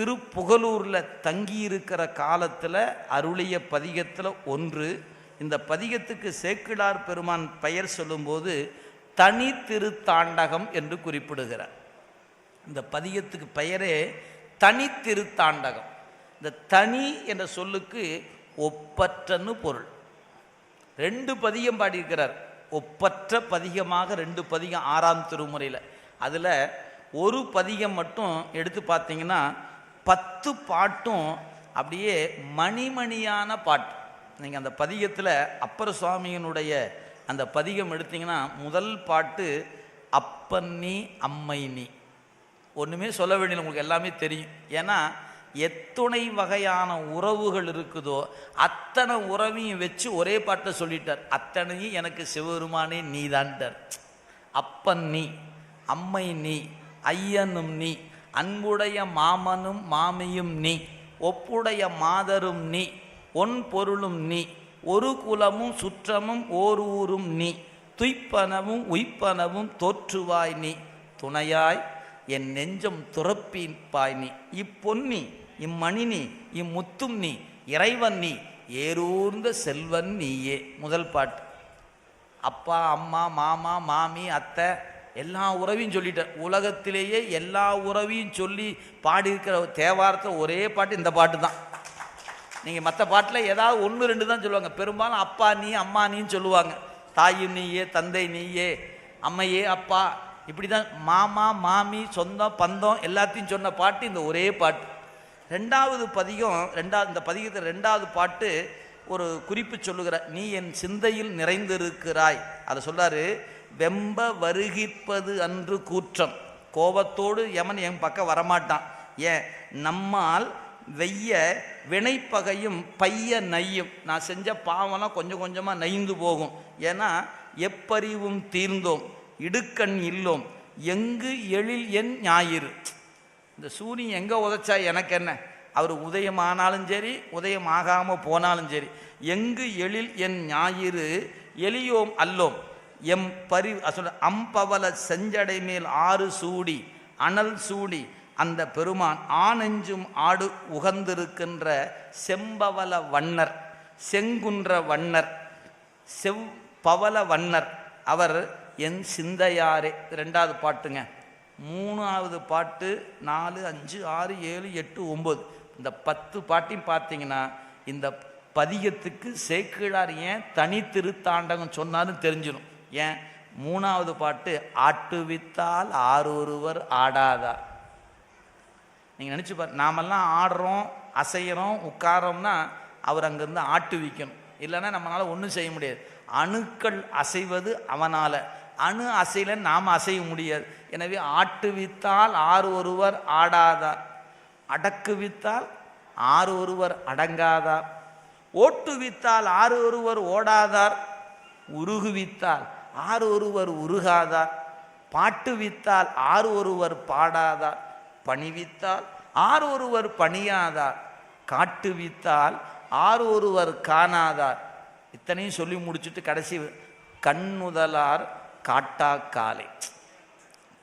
திருப்புகலூரில் தங்கியிருக்கிற காலத்தில் அருளிய பதிகத்தில் ஒன்று. இந்த பதிகத்துக்கு சேக்கிழார் பெருமான் பெயர் சொல்லும்போது தனி திருத்தாண்டகம் என்று குறிப்பிடுகிறார். இந்த பதிகத்துக்கு பெயரே தனி திருத்தாண்டகம். இந்த தனி என்ற சொல்லுக்கு ஒப்பற்றன்னு பொருள். ரெண்டு பதிகம் பாடியிருக்கிறார். ஒப்பற்ற பதிகமாக ரெண்டு பதிகம் ஆறாம் திருமுறையில். அதில் ஒரு பதிகம் மட்டும் எடுத்து பார்த்தீங்கன்னா பத்து பாட்டும் அப்படியே மணிமணியான பாட்டு. நீங்கள் அந்த பதிகத்தில் அப்பர் சுவாமியினுடைய அந்த பதிகம் எடுத்தீங்கன்னா முதல் பாட்டு அப்பன் நீ அம்மை நீ. ஒன்றுமே சொல்ல வேண்டியது உங்களுக்கு எல்லாமே தெரியும். ஏன்னா எத்துணை வகையான உறவுகள் இருக்குதோ அத்தனை உறவையும் வச்சு ஒரே பாட்டை சொல்லிட்டார். அத்தனையும் எனக்கு சிவபெருமானே நீதான்ட்டார். அப்பன் நீ அம்மை நீ ஐயனும் நீ அன்புடைய மாமனும் மாமியும் நீ ஒப்புடைய மாதரும் நீ ஒன் பொருளும் நீ ஒரு குலமும் சுற்றமும் ஓர் ஊரும் நீ துய்ப்பனவும் உய்ப்பனவும் தோற்றுவாய் நீ துணையாய் என் நெஞ்சம் துறப்பிப்பாய் நீ. இப்பொன்னி இம்மணினி இம்முத்தும் நீ இறைவன் நீ ஏரூர்ந்த செல்வன் நீயே. முதல் பாட்டு. அப்பா அம்மா மாமா மாமி அத்தை எல்லா உறவையும் சொல்லிட்டார் உலகத்திலேயே எல்லா உறவையும் சொல்லி பாடியிருக்கிற தேவாரத்தில் ஒரே பாட்டு இந்த பாட்டு தான் நீங்கள் மற்ற பாட்டில் ஏதாவது ஒன்று ரெண்டு தான் சொல்லுவாங்க. பெரும்பாலும் அப்பா நீ அம்மா நீன்னு சொல்லுவாங்க. தாயும் நீயே தந்தை நீயே அம்மையே அப்பா. இப்படி தான் மாமா மாமி சொந்தம் பந்தம் எல்லாத்தையும் சொன்ன பாட்டு இந்த ஒரே பாட்டு. ரெண்டாவது பதிகம் ரெண்டாவது இந்த பதிகத்தில் ரெண்டாவது பாட்டு ஒரு குறிப்பு சொல்லுகிற நீ என் சிந்தையில் நிறைந்திருக்கிறாய். அதை சொல்கிறாரு வெம்ப வருகிப்பது அன்று கூற்றம். கோபத்தோடு யமன் என் பக்கம் வரமாட்டான். ஏன் நம்மால் வெய்ய வினைப்பகையும் பைய நையும். நான் செஞ்ச பாவம்லாம் கொஞ்சம் கொஞ்சமாக நைந்து போகும். ஏன்னா எப்பறிவும் தீர்ந்தோம் இடுக்கண் இல்லோம். எங்கு எழில் என் ஞாயிறு? இந்த சூரியன் எங்கே உதைச்சா எனக்கு என்ன? அவர் உதயமானாலும் சரி உதயம் ஆகாமல் போனாலும் சரி. எங்கு எழில் என் ஞாயிறு? எளியோம் அல்லோம். எம் பரி சொல்ல அம்பவல செஞ்சடை மேல் ஆறு சூடி அனல் சூடி அந்த பெருமான் ஆனெஞ்சும் ஆடு உகந்திருக்கின்ற செம்பவல வண்ணர் செங்குன்ற வண்ணர் செவ் பவல வண்ணர். அவர் என் சிந்தையாரே. ரெண்டாவது பாட்டுங்க. மூணாவது பாட்டு நாலு அஞ்சு ஆறு ஏழு எட்டு ஒம்பது. இந்த பத்து பாட்டையும் பார்த்தீங்கன்னா இந்த பதிகத்துக்கு சேக்கிழார் ஏன் தனி திருத்தாண்டகம் சொன்னாலும் தெரிஞ்சிடும் ஏன்? மூணாவது பாட்டு ஆட்டுவித்தால் ஆரொருவர் ஆடாதார் நீங்கள் நினச்சி பாரு நாமெல்லாம் ஆடுறோம் அசைகிறோம் உட்காரோம்னா அவர் அங்கேருந்து ஆட்டுவிக்கணும். இல்லைன்னா நம்மளால் ஒன்றும் செய்ய முடியாது. அணுக்கள் அசைவது அவனால். அணு அசையில நாம் அசைய முடியாது. எனவே ஆட்டுவித்தால் ஆறு ஒருவர் ஆடாதார் அடக்குவித்தால் ஆறு ஒருவர் அடங்காதார் ஓட்டுவித்தால் ஆறு ஒருவர் ஓடாதார்? உருகுவித்தால். ஆறு ஒருவர் உருகாதார். பாட்டு வித்தால் ஆறு ஒருவர் பாடாதார். பணிவித்தால் ஆறு ஒருவர் பணியாதார். காட்டு வித்தால் ஆறு ஒருவர் காணாதார். இத்தனையும் சொல்லி முடிச்சுட்டு கடைசி கண்ணுதலார் காட்டா காலை.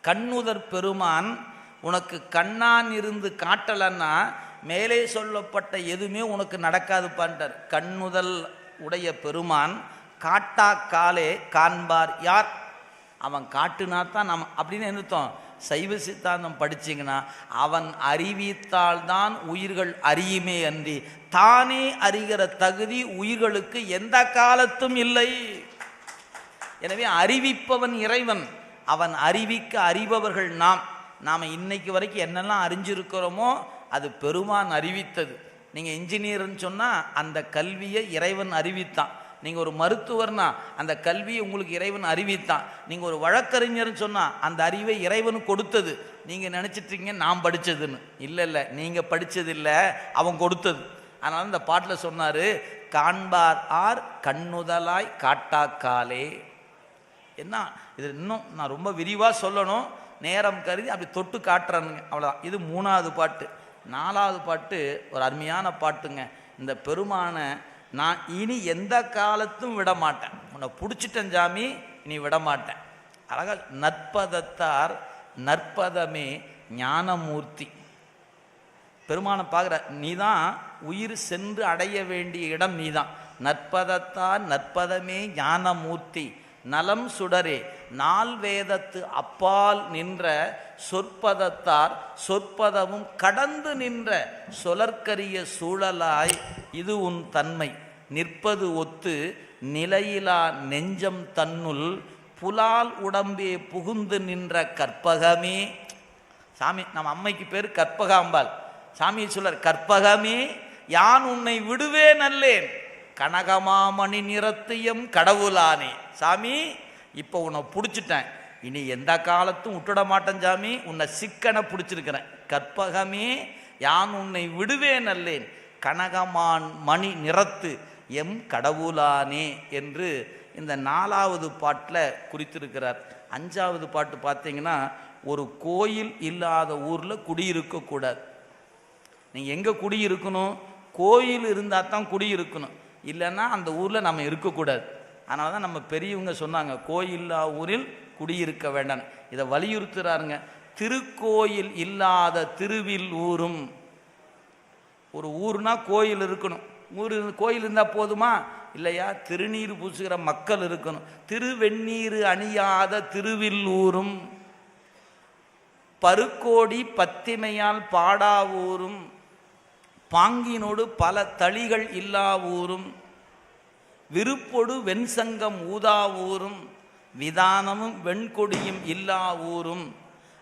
கண்ணுதர் பெருமான் உனக்கு கண்ணான் இருந்து காட்டலன்னா மேலே சொல்லப்பட்ட எதுவுமே உனக்கு நடக்காது பாண்டார் கண்ணுதல் உடைய பெருமான் காட்டா காலே காண்பார் யார்? அவன் காட்டுனா தான் நம்ம அப்படின்னு என்னத்தோம்? சைவ சித்தாந்தம் படிச்சிங்கன்னா அவன் அறிவித்தால்தான் உயிர்கள் அறியுமே அன்றி தானே அறிகிற தகுதி உயிர்களுக்கு எந்த காலத்தும் இல்லை. எனவே அறிவிப்பவன் இறைவன் அவன் அறிவிக்க அறிபவர்கள் நாம். நாம் இன்னைக்கு வரைக்கும் என்னெல்லாம் அறிஞ்சிருக்கிறோமோ அது பெருமான் அறிவித்தது. நீங்கள் இன்ஜினியர்னு சொன்னால் அந்த கல்வியை இறைவன் அறிவித்தான். நீங்கள் ஒரு மருத்துவர்னா அந்த கல்வியை உங்களுக்கு இறைவன் அறிவித்தான். நீங்கள் ஒரு வழக்கறிஞர்னு சொன்னால் அந்த அறிவை இறைவனு கொடுத்தது. நீங்கள் நினச்சிட்ருக்கீங்க நான் படித்ததுன்னு இல்லை இல்லை நீங்கள் படித்தது இல்லை அவன் கொடுத்தது. அதனால் இந்த பாட்டில் சொன்னார் காண்பார் ஆர் கண்ணுதலாய் காட்டாக்காலே என்ன? இது இன்னும் நான் ரொம்ப விரிவாக சொல்லணும். நேரம் கருதி அப்படி தொட்டு காட்டுறானுங்க. அவ்வளோதான் இது மூணாவது பாட்டு. நாலாவது பாட்டு ஒரு அருமையான பாட்டுங்க. இந்த பெருமானை நான் இனி எந்த காலத்தும் விட மாட்டேன் உன்னை பிடிச்சிட்டேன் சாமி இனி விட மாட்டேன் அழகா நற்பதத்தார் நற்பதமே ஞானமூர்த்தி. பெருமானை பார்க்குற நீ தான் உயிர் சென்று அடைய வேண்டிய இடம் நீ தான் நற்பதத்தார் நற்பதமே ஞானமூர்த்தி. நலம் சுடரே நால் வேதத்து அப்பால் நின்ற சொற்பதத்தார் சொற்பதமும் கடந்து நின்ற சொலற்கரிய சூழலாய் இது உன் தன்மை. நிற்பது ஒத்து நிலையிலா நெஞ்சம் தன்னுள் புலால் உடம்பே புகுந்து நின்ற கற்பகமே. சாமி நம்ம அம்மைக்கு பேர் கற்பகாம்பாள். சாமி சொல்லர் கற்பகமே யான் உன்னை விடுவே நல்லேன் கனகமாமணி நிறத்தையும் கடவுளானே. சாமி இப்போ உன்னை பிடிச்சிட்டேன். இனி எந்த காலத்தும் விட்டுட மாட்டேன் சாமி. உன்னை சிக்கனை பிடிச்சிருக்கிறேன். கற்பகமே யான் உன்னை விடுவே நல்லேன் கனகமான் மணி நிறத்து எம் கடவுளானே என்று இந்த நாலாவது பாட்டில் குறித்திருக்கிறார். அஞ்சாவது பாட்டு பார்த்தீங்கன்னா ஒரு கோயில் இல்லாத ஊரில் குடியிருக்கக்கூடாது நீங்கள் எங்கே குடியிருக்கணும்? கோயில் இருந்தால் தான் குடியிருக்கணும். இல்லைன்னா அந்த ஊரில் நம்ம இருக்கக்கூடாது அதனால தான் நம்ம பெரியவங்க சொன்னாங்க கோயில்லா ஊரில் குடியிருக்க வேண்டாம் இதை வலியுறுத்துறாருங்க. திருக்கோயில் இல்லாத திருவில் ஊரும். ஒரு ஊர்னா கோயில் இருக்கணும். ஊர் கோயில் இருந்தால் போதுமா? இல்லையா? திருநீர் பூசுகிற மக்கள் இருக்கணும். திருவெந்நீர் அணியாத திருவில்லூரும் பருக்கோடி பத்திமையால் பாடாவூரும் பாங்கினோடு பல தளிகள் இல்லாவூரும் விருப்பொடு வெண்சங்கம் ஊதாவூரும் விதானமும் வெண்கொடியும் இல்லா ஊரும்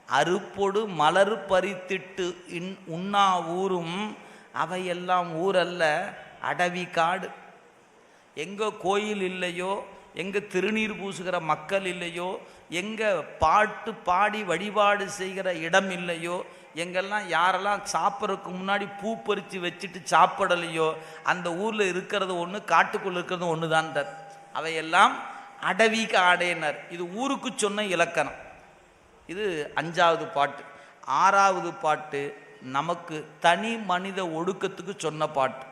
அருப்பொடு மலர் பறித்திட்டு இன் உண்ணாவூரும் அவையெல்லாம் ஊரல்ல அடவி காடு. எங்கே கோயில் இல்லையோ எங்கே திருநீர் பூசுகிற மக்கள் இல்லையோ எங்கே பாட்டு பாடி வழிபாடு செய்கிற இடம் இல்லையோ எங்கெல்லாம் யாரெல்லாம் சாப்பிட்றதுக்கு முன்னாடி பூ பறித்து வச்சுட்டு சாப்பிடலையோ அந்த ஊரில் இருக்கிறது ஒன்று காட்டுக்குள்ளே இருக்கிறது ஒன்று தான் அவையெல்லாம் அடவி காடேனர். இது ஊருக்கு சொன்ன இலக்கணம். இது அஞ்சாவது பாட்டு. ஆறாவது பாட்டு நமக்கு தனி மனித ஒடுக்கத்துக்கு சொன்ன பாட்டு.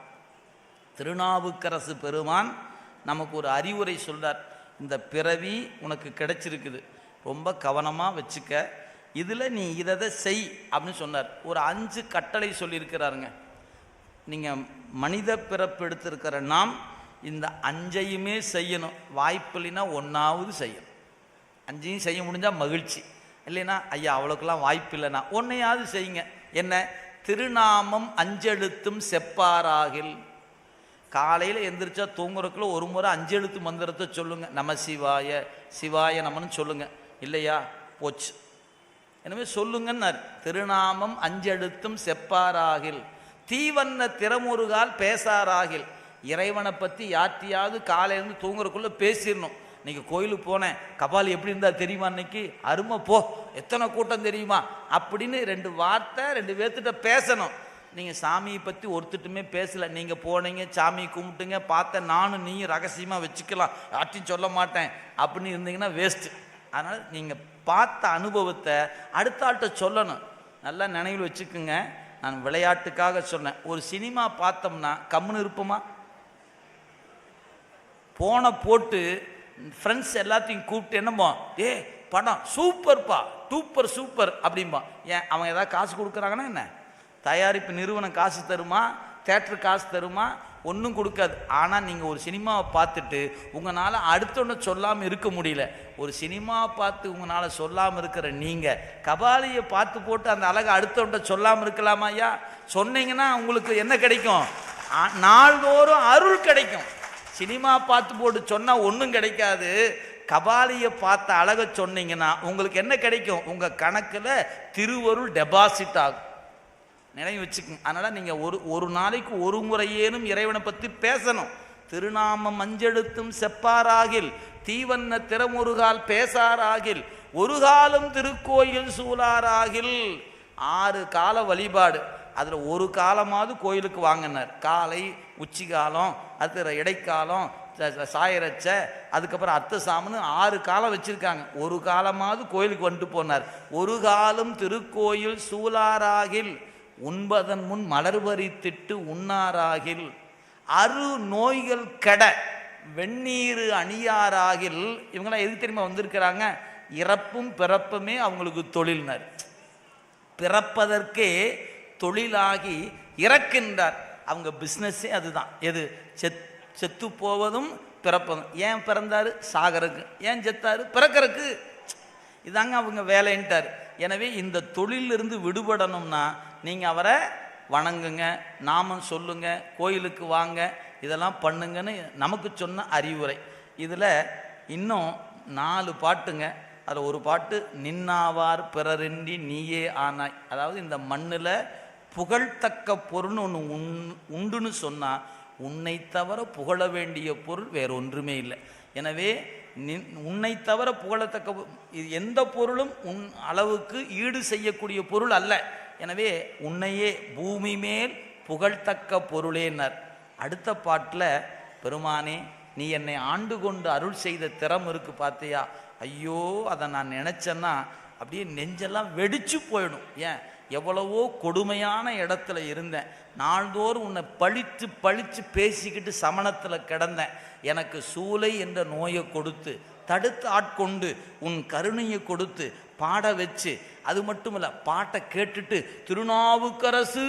திருநாவுக்கரசு பெருமான் நமக்கு ஒரு அறிவுரை சொல்கிறார் இந்த பிறவி உனக்கு கிடைச்சிருக்குது. ரொம்ப கவனமாக வச்சுக்க. இதில் நீ இதை இதை செய் அப்படின்னு சொன்னார். ஒரு அஞ்சு கட்டளை சொல்லியிருக்கிறாருங்க. நீங்கள் மனித பிறப்பு எடுத்திருக்கிற நாம் இந்த அஞ்சையுமே செய்யணும். வாய்ப்பு இல்லைன்னா ஒன்றாவது செய்யணும். அஞ்சையும் செய்ய முடிஞ்சால் மகிழ்ச்சி. இல்லைன்னா ஐயா அவ்வளோக்கெல்லாம் வாய்ப்பு இல்லைன்னா ஒன்றையாவது செய்யுங்க. என்ன? திருநாமம் அஞ்செழுத்தும் செப்பாராகில். காலையில் எந்திரிச்சா தூங்குறதுக்குள்ள ஒரு முறை அஞ்செழுத்து மந்திரத்தை சொல்லுங்க. நம சிவாய சிவாய நமன்னு சொல்லுங்க. இல்லையா? போச்சு. எனவே சொல்லுங்கன்னார். திருநாமம் அஞ்செழுத்தும் செப்பாராகில். தீவண்ண திறமுருகால் பேசாராகில். இறைவனை பற்றி யார்த்தியாவது காலையிலேருந்து தூங்குறதுக்குள்ளே பேசிடணும். இன்னைக்கு கோயிலுக்கு போனேன். கபால் எப்படி இருந்தா தெரியுமா இன்னைக்கு அருமை போ. எத்தனை கூட்டம் தெரியுமா? அப்படின்னு ரெண்டு வார்த்தை ரெண்டு பேர்த்திட்ட பேசணும். நீங்கள் சாமியை பற்றி ஒருத்திட்டுமே பேசலை. நீங்கள் போனீங்க சாமியை கும்பிட்டுங்க பார்த்தேன் நானும் நீயும் ரகசியமாக வச்சுக்கலாம். யார்ட்டையும் சொல்ல மாட்டேன். அப்படின்னு இருந்தீங்கன்னா வேஸ்ட்டு அதனால் நீங்கள் பார்த்த அனுபவத்தை அடுத்த ஆள்கிட்ட சொல்லணும். நல்லா நினைவில் வச்சுக்கோங்க. நான் விளையாட்டுக்காக சொன்னேன். ஒரு சினிமா பார்த்தோம்னா கம்முன்னு இருப்போமா? போனை போட்டு ஃப்ரெண்ட்ஸ் எல்லாத்தையும் கூப்பிட்டு என்னமோ ஏ படம் சூப்பர்ப்பா. சூப்பர் சூப்பர் அப்படிம்பா. ஏன் அவங்க ஏதாவது காசு கொடுக்குறாங்கன்னா என்ன? தயாரிப்பு நிறுவனம் காசு தருமா? தேட்டர் காசு தருமா? ஒன்றும் கொடுக்காது. ஆனால் நீங்கள் ஒரு சினிமாவை பார்த்துட்டு உங்களால் அடுத்தொன்று சொல்லாமல் இருக்க முடியல. ஒரு சினிமாவை பார்த்து உங்களால் சொல்லாமல் இருக்கிற நீங்கள் கபாலியை பார்த்து போட்டு அந்த அழகை அடுத்தவன்ட்ட சொல்லாமல் இருக்கலாமா ஐயா? சொன்னீங்கன்னா உங்களுக்கு என்ன கிடைக்கும்? நாள்தோறும் அருள் கிடைக்கும். சினிமா பார்த்து போட்டு சொன்னால் ஒன்றும் கிடைக்காது. கபாலியை பார்த்த அழகை சொன்னீங்கன்னா உங்களுக்கு என்ன கிடைக்கும்? உங்கள் கணக்கில் திருவருள் டெபாசிட் ஆகும். நினைவு வச்சுக்கோங்க. அதனால் நீங்கள் ஒரு ஒரு நாளைக்கு ஒரு முறையேனும் இறைவனை பற்றி பேசணும். திருநாம மஞ்செழுத்தும் செப்பாராகில் தீவன்ன திறமுருகால் பேசாராகில் ஒரு காலம் திருக்கோயில் சூழாராகில் ஆறு கால வழிபாடு. அதில் ஒரு காலமாவது கோயிலுக்கு வாங்கினார். காலை உச்சிகாலம் அது இடைக்காலம் சாயரச்ச அதுக்கப்புறம் அத்த சாமனு ஆறு காலம் வச்சுருக்காங்க. ஒரு காலமாவது கோயிலுக்கு வந்துட்டு போனார். ஒரு காலம் திருக்கோயில் சூலாராகில் உண்பதன் முன் மலர்வரி திட்டு உண்ணாராகில் அரு நோய்கள் கெட வெந்நீர் அணியாராகில் இவங்களாம் எதுக்கு தெரியுமா வந்திருக்கிறாங்க? இறப்பும் பிறப்புமே அவங்களுக்கு தொழில்னர். பிறப்பதற்கே தொழிலாகி இறக்கின்றார். அவங்க பிஸ்னஸ்ஸே அதுதான். எது? செத் செத்து போவதும் பிறப்பதும். ஏன் பிறந்தாரு? சாகருக்கு. ஏன் செத்தாரு? பிறக்கறக்கு. இதாங்க அவங்க வேலைன்ட்டார். எனவே இந்த தொழிலிருந்து விடுபடணும்னா நீங்கள் அவரை வணங்குங்க நாமம் சொல்லுங்க கோயிலுக்கு வாங்க இதெல்லாம் பண்ணுங்கன்னு நமக்கு சொன்ன அறிவுரை. இதில் இன்னும் நாலு பாட்டுங்க. அதில் ஒரு பாட்டு நின்னாவார் பிறரின்றி நீயே ஆனாய். அதாவது இந்த மண்ணில் புகழ்த்தக்க பொருள்னு ஒன்று உண் உண்டுன்னு சொன்னால் உன்னை தவிர புகழ வேண்டிய பொருள் வேற ஒன்றுமே இல்லை. எனவே நின் உன்னை தவிர புகழத்தக்க இது எந்த பொருளும் உன் அளவுக்கு ஈடு செய்யக்கூடிய பொருள் அல்ல. எனவே உன்னையே பூமி மேல் புகழ்த்தக்க பொருளேனர். அடுத்த பாட்டில் பெருமானே நீ என்னை ஆண்டு கொண்டு அருள் செய்த திறம் இருக்கு பார்த்தியா ஐயோ அதை நான் நினச்சேன்னா அப்படியே நெஞ்செல்லாம் வெடிச்சு போயிடும். ஏன்? எவ்வளவோ கொடுமையான இடத்துல இருந்தேன். நாள்தோறும் உன்னை பழித்து பழித்து பேசிக்கிட்டு சமணத்தில் கிடந்தேன். எனக்கு சூளை என்ற நோயை கொடுத்து தடுத்து ஆட்கொண்டு உன் கருணையை கொடுத்து பாட வச்சு அது மட்டும் இல்லை பாட்டை கேட்டுட்டு திருநாவுக்கரசு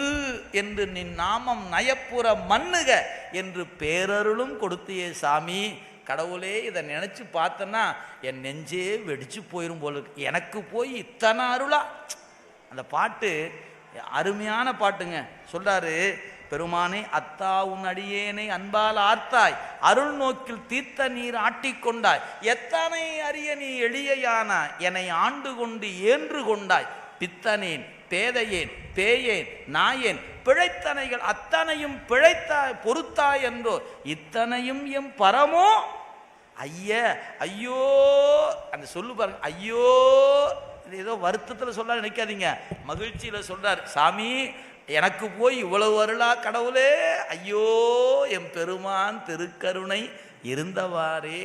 என்று நின் நாமம் நயப்புற மண்ணுக என்று பேரருளும் கொடுத்தியே சாமி. கடவுளே இதை நினச்சி பார்த்தேன்னா என் நெஞ்சே வெடிச்சு போயிரும் போல இருக்கு. எனக்கு போய் இத்தனை அருளா? அந்த பாட்டு அருமையான பாட்டுங்க. சொல்றாரு பெருமானை அத்தா உன் அடியேனை அன்பால் ஆர்த்தாய். அருள் நோக்கில் தீர்த்த நீர் ஆட்டிக்கொண்டாய் எத்தனை அரிய நீ எளியையானா? என்னை ஆண்டு கொண்டு ஏன்று கொண்டாய். பித்தனேன் பேதையேன் பேயேன் நாயேன். பிழைத்தனைகள் அத்தனையும் பிழைத்தாய் பொறுத்தாய் என்றோ இத்தனையும் எம் பரமோ? ஐய ஐயோ. அந்த சொல்லு பாருங்க ஐயோ. இது ஏதோ வருத்தத்தில் சொல்ல நினைக்காதீங்க. மகிழ்ச்சியில் சொல்கிறார் சாமி எனக்கு போய் இவ்வளவு அருளா கடவுளே ஐயோ என் பெருமான் திருக்கருணை இருந்தவாறே.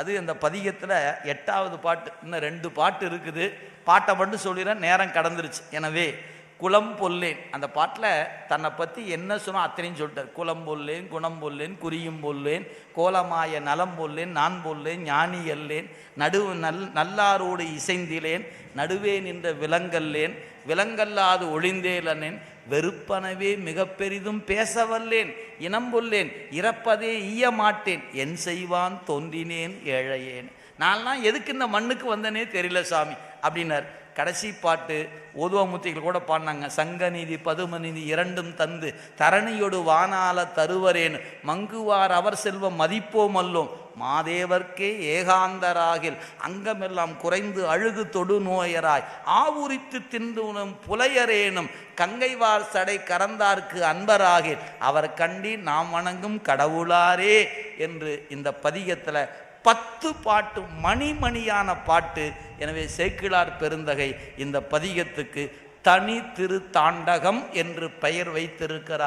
அது இந்த பதிகத்தில் எட்டாவது பாட்டு இன்னும் ரெண்டு பாட்டு இருக்குது. பாட்டை மட்டும் சொல்லிடுறேன் நேரம் கடந்துருச்சு. எனவே குலம் பொல்லேன். அந்த பாட்டில் தன்னை பற்றி என்ன சொன்னோ அத்தனையும் சொல்லிட்டார். குலம் பொல்லேன் குணம் பொல்லேன் குறியும் பொல்லேன் கோலமாய நலம் பொல்லேன் நான் பொல்லேன் ஞானி அல்லேன் நடுவு நல் நல்லாரோடு இசைந்திலேன் நடுவே நின்ற விலங்கல்லேன் விலங்கல்லாது ஒளிந்தேலனேன் வெறுப்பனவே மிக பெரிதும் பேசவல்லேன் இனம் பொல்லேன் இறப்பதே ஈய மாட்டேன் என் செய்வான் தோன்றினேன் ஏழையேன். நான்லாம் எதுக்கு இந்த மண்ணுக்கு வந்தனே தெரியல சாமி அப்படின்னார். கடைசி பாட்டு ஓதுவமூர்த்திகள் கூட பாடினாங்க. சங்கநீதி பதுமநிதி இரண்டும் தந்து தரணியொடு வானால தருவரேன். மங்குவார் அவர் செல்வம் மதிப்போம் அல்லோம். மாதேவர்க்கே ஏகாந்தராகில் அங்கமெல்லாம் குறைந்து அழுகு தொடு நோயராய். ஆவுரித்து தின்றுனும் புலையரேனும். கங்கைவார் சடை கறந்தார்க்கு அன்பராகில். அவர் கண்டி நாம் வணங்கும் கடவுளாரே என்று இந்த பதிகத்தில் பத்து பாட்டு மணிமணியான பாட்டு. எனவே சேக்கிழார் பெருந்தகை இந்த பதிகத்துக்கு தனி திரு தாண்டகம் என்று பெயர் வைத்திருக்கிறார்.